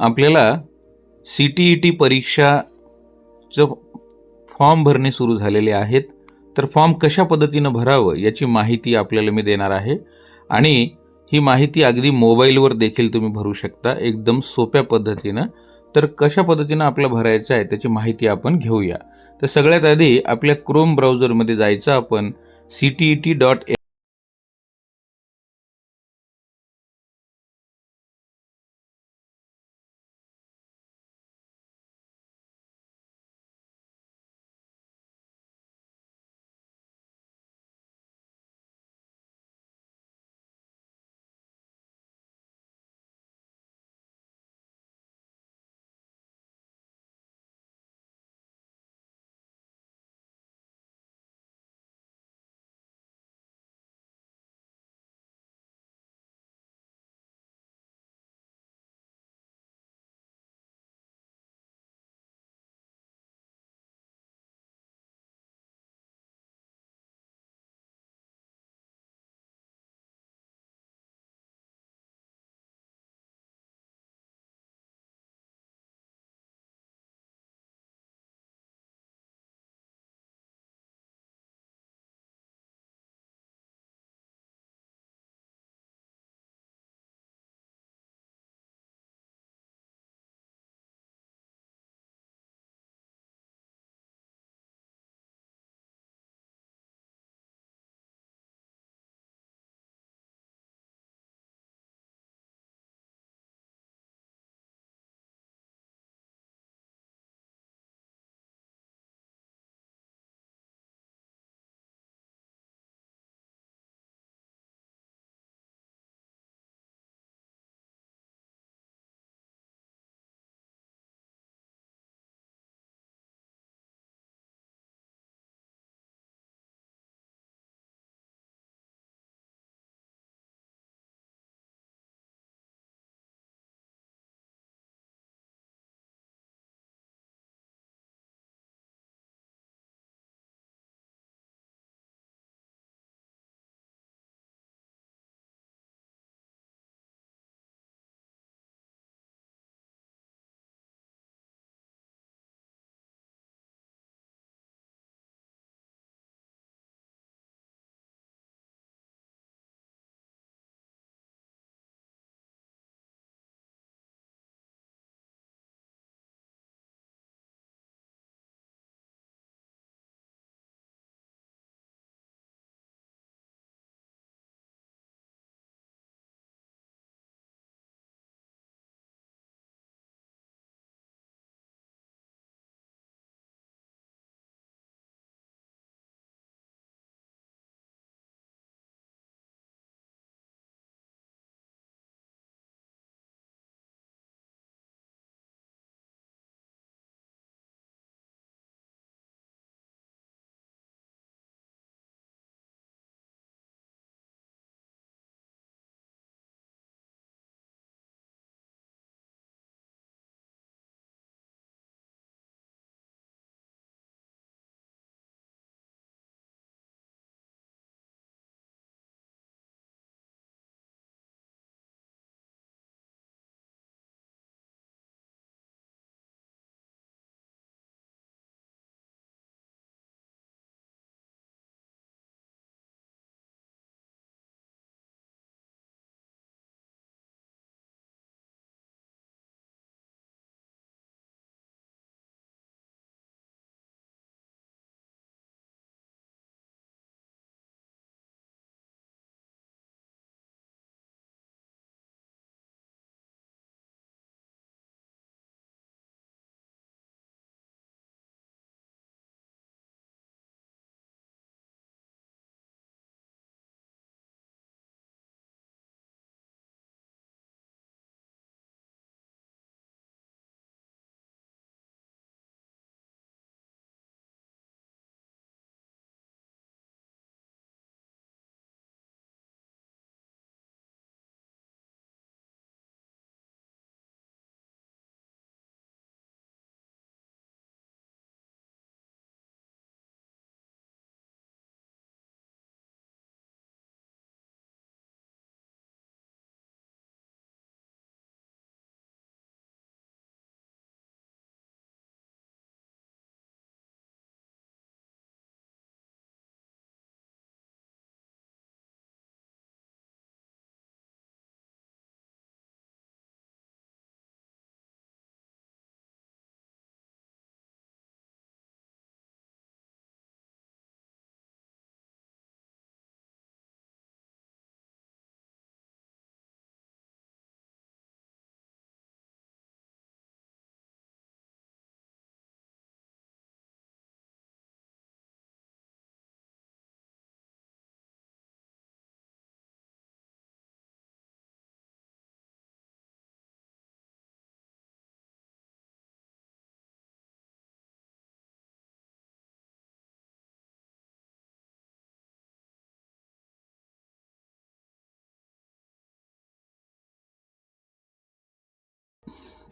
आपल्याला C T E T परीक्षाचं form भरणे सुरू झालेले आहेत. तर फॉर्म कशा पद्धतीनं भरावं याची माहिती आपल्याला मी देणार आहे. आणि ही माहिती अगदी मोबाईलवर देखील तुम्ही भरू शकता एकदम सोप्या पद्धतीनं. तर कशा पद्धतीनं आपलं भरायचं आहे त्याची माहिती आपण घेऊया. तर सगळ्यात आधी आपल्या क्रोम ब्राउझरमध्ये जायचं आपण C T E T dot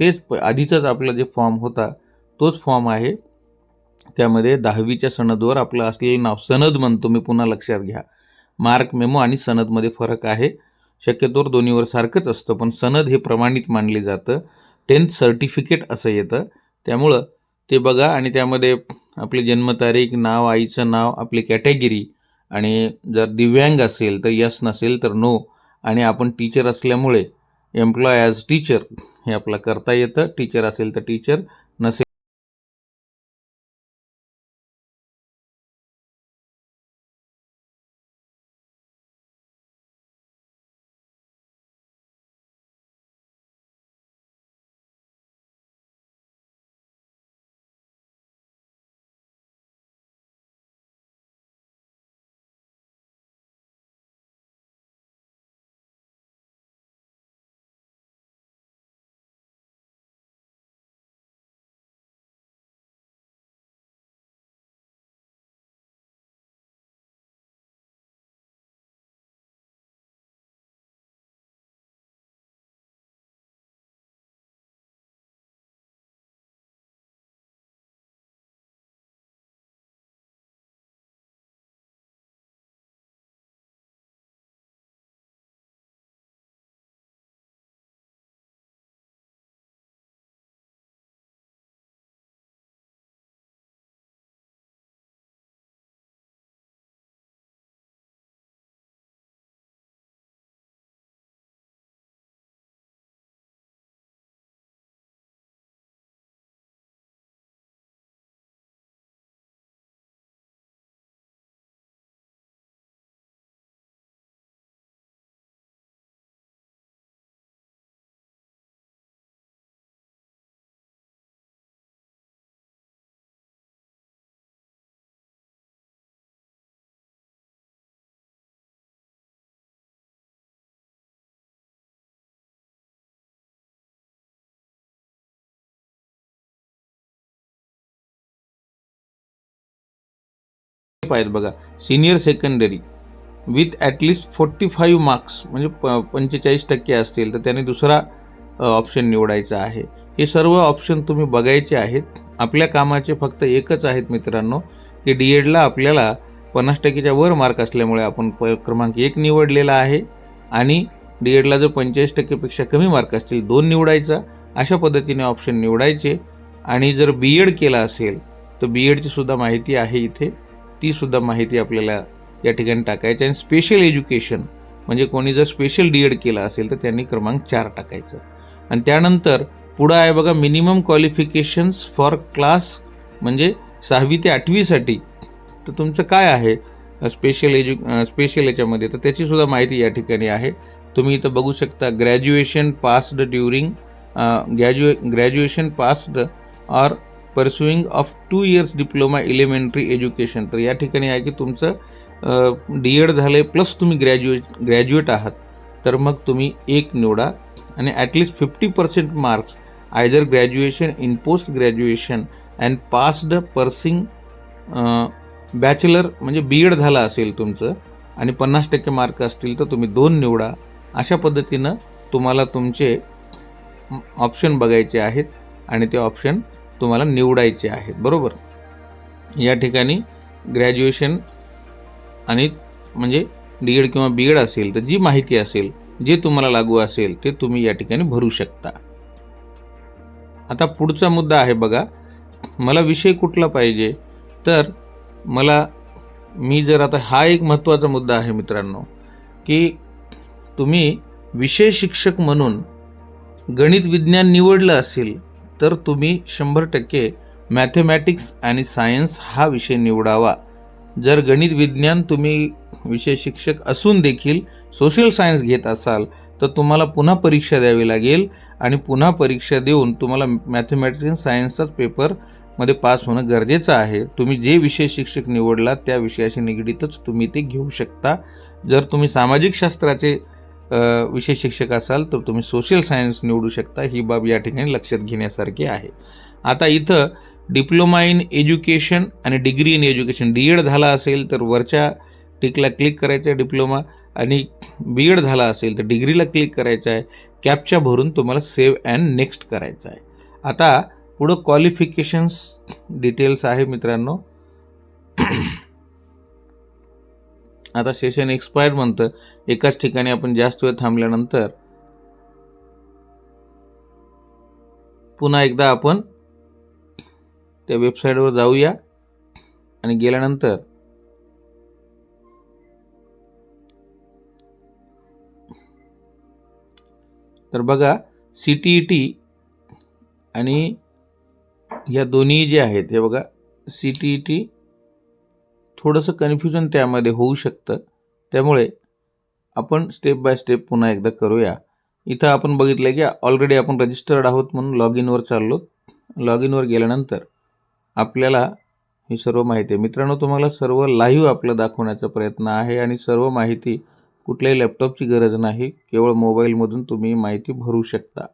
तेच प- आधीचाच आपला जे फॉर्म होता तोच फॉर्म आहे. त्यामध्ये दहावीच्या सनदवर आपलं असलेलं नाव सनद म्हणतो मी पुन्हा लक्षात घ्या. मार्क मेमो आणि सनदमध्ये फरक आहे. शक्यतोवर दोन्हीवर सारखंच असतं पण सनद हे प्रमाणित मानले जातं. टेन्थ सर्टिफिकेट असं येतं. त्यामुळं ते बघा आणि त्यामध्ये आपली जन्मतारीख नाव आईचं नाव आपली कॅटेगरी आणि जर दिव्यांग असेल तर यस नसेल तर नो. आणि आपण टीचर असल्यामुळे एम्प्लॉय ॲज टीचर हे आपलं करता येतं. टीचर असेल तर टीचर नसेल पाहिजे बघा. Senior secondary with at least forty five marks म्हणजे प पंचेचाळीस टक्के असतील तर त्याने दुसरा ऑप्शन निवडायचा आहे. हे सर्व ऑप्शन तुम्ही बघायचे आहेत. आपल्या कामाचे फक्त एकच आहेत मित्रांनो की डी एडला आपल्याला पन्नास टक्केच्या वर मार्क असल्यामुळे आपण प क्रमांक एक निवडलेला आहे. आणि डी एडला जर पंचेचाळीस टक्केपेक्षा कमी मार्क असतील दोन निवडायचा. अशा पद्धतीने ऑप्शन निवडायचे. आणि जर बी एड केला असेल तर बी एडची सुद्धा माहिती आहे इथे. ती सुद्धा माहिती आपल्याला या ठिकाणी टाकायची आणि स्पेशल एज्युकेशन म्हणजे कोणी जर स्पेशल डी एड केला असेल तर त्यांनी क्रमांक चार टाकायचं. आणि त्यानंतर पुढं आहे बघा मिनिमम क्वालिफिकेशन्स फॉर क्लास म्हणजे सहावी ते आठवीसाठी. तर तुमचं काय आहे? स्पेशल एज्यु स्पेशल याच्यामध्ये. तर त्याचीसुद्धा माहिती या ठिकाणी आहे. तुम्ही इथं बघू शकता graduation passed during ग्रॅज्युए graduation passed or pursuing of two years diploma elementary education तर या ठिकाणी आहे की तुमचं डी एड झालं आहे प्लस तुम्ही ग्रॅज्युएट ग्रॅज्युएट आहात. तर मग तुम्ही एक निवडा आणि at least fifty percent marks either graduation in post graduation and passed pursuing bachelor म्हणजे बी एड झाला असेल तुमचं आणि पन्नास टक्के मार्क असतील तर तुम्ही दोन निवडा. अशा पद्धतीनं तुम्हाला तुमचे ऑप्शन बघायचे आहेत आणि ते ऑप्शन तुम्हाला निवडायचे आहेत. बरोबर? या ठिकाणी ग्रॅज्युएशन आणि म्हणजे डी एड किंवा बी एड असेल तर जी माहिती असेल जे तुम्हाला लागू असेल ते तुम्ही या ठिकाणी भरू शकता. आता पुढचा मुद्दा आहे बघा. मला विषय कुठला पाहिजे? तर मला मी जर आता हा एक महत्त्वाचा मुद्दा आहे मित्रांनो की तुम्ही विषय शिक्षक म्हणून गणित विज्ञान निवडलं असेल तर तुम्ही शंभर टक्के मॅथेमॅटिक्स आणि सायन्स हा विषय निवडावा. जर गणित विज्ञान तुम्ही विषय शिक्षक असून देखील सोशल सायन्स घेत असाल तर तुम्हाला पुन्हा परीक्षा द्यावी लागेल आणि पुन्हा परीक्षा देऊन तुम्हाला मॅथमॅटिक्स आणि सायन्सचाच पेपरमध्ये पास होणं गरजेचं आहे. तुम्ही जे विषय शिक्षक निवडला त्या विषयाशी निगडीतच तुम्ही ते घेऊ शकता. जर तुम्ही सामाजिक शास्त्राचे विषय शिक्षक असाल तर तुम्ही सोशल सायन्स निवडू शकता. ही बाब या ठिकाणी लक्षात घेण्यासारखी आहे. आता इथं डिप्लोमा इन एज्युकेशन आणि degree in education D Ed झाला असेल तर वरच्या टिकला क्लिक करायचं डिप्लोमा आणि बी एड झाला असेल तर डिग्रीला क्लिक करायचं आहे. कॅपच्या भरून तुम्हाला सेव्ह अँड नेक्स्ट करायचं आहे. आता पुढं क्वालिफिकेशन्स डिटेल्स आहे मित्रांनो. आता सेशन एक्सपायर्ड म्हणतं एकाच ठिकाणी आपण जास्त वेळ थांबल्यानंतर पुन्हा एकदा आपण त्या वेबसाईटवर जाऊया. आणि गेल्यानंतर तर बघा सी टी ई टी आणि या दोन्ही जे आहेत हे बघा सी टी ई टी थोडंसं कन्फ्युजन त्यामध्ये होऊ शकतं. त्यामुळे आपण स्टेप बाय स्टेप पुन्हा एकदा करूया. इथं आपण बघितलं की ऑलरेडी आपण रजिस्टर्ड आहोत म्हणून लॉग इनवर चाललो. लॉग इनवर गेल्यानंतर आपल्याला ही सर्व माहिती आहे. मित्रांनो तुम्हाला सर्व लाईव्ह आपलं दाखवण्याचा प्रयत्न आहे आणि सर्व माहिती कुठल्याही लॅपटॉपची गरज नाही. केवळ मोबाईलमधून तुम्ही माहिती भरू शकता.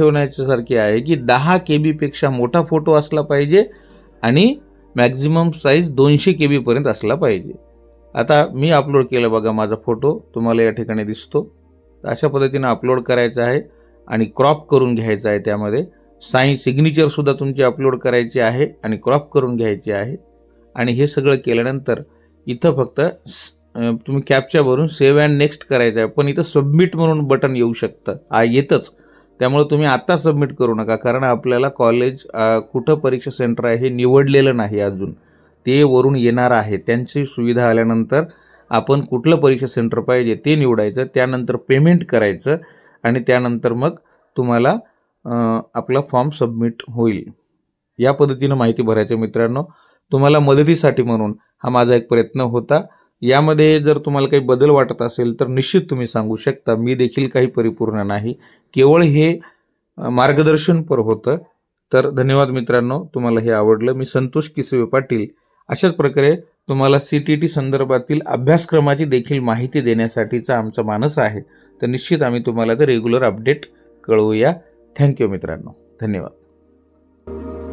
ठेवण्याच्यासारखी आहे की दहा के बीपेक्षा मोठा फोटो असला पाहिजे आणि मॅक्झिमम साईज दोनशे के बीपर्यंत असला पाहिजे. आता मी अपलोड केलं बघा माझा फोटो तुम्हाला या ठिकाणी दिसतो. अशा पद्धतीनं अपलोड करायचा आहे आणि क्रॉप करून घ्यायचा आहे त्यामध्ये. साईन सिग्नेचरसुद्धा तुमची अपलोड करायची आहे आणि क्रॉप करून घ्यायची आहे. आणि हे सगळं केल्यानंतर इथं फक्त तुम्ही अं, तुम्ही सेव्ह अँड नेक्स्ट करायचं आहे. पण इथं सबमिट म्हणून बटन येऊ शकतं. आ येतच. त्यामुळे तुम्ही आत्ता सबमिट करू नका कारण आपल्याला कॉलेज कुठं परीक्षा सेंटर आहे हे निवडलेलं नाही अजून. ते वरून येणार आहे. त्यांची सुविधा आल्यानंतर आपण कुठलं परीक्षा सेंटर पाहिजे ते निवडायचं त्यानंतर पेमेंट करायचं आणि त्यानंतर मग तुम्हाला आपला फॉर्म सबमिट होईल. या पद्धतीनं माहिती भरायचं मित्रांनो. तुम्हाला मदतीसाठी म्हणून हा माझा एक प्रयत्न होता. यामध्ये जर तुम्हाला काही बदल वाटत असेल तर निश्चित तुम्ही सांगू शकता. मी देखील काही परिपूर्ण नाही. केवळ हे मार्गदर्शनपर होतं. तर धन्यवाद मित्रांनो तुम्हाला हे आवडलं. मी संतोष किसवे पाटील. अशाच प्रकारे तुम्हाला सी टी टी संदर्भातील अभ्यासक्रमाची देखील माहिती देण्यासाठीचा आमचा मानस आहे. तर निश्चित आम्ही तुम्हाला ते रेग्युलर अपडेट कळवूया. थँक्यू मित्रांनो. धन्यवाद.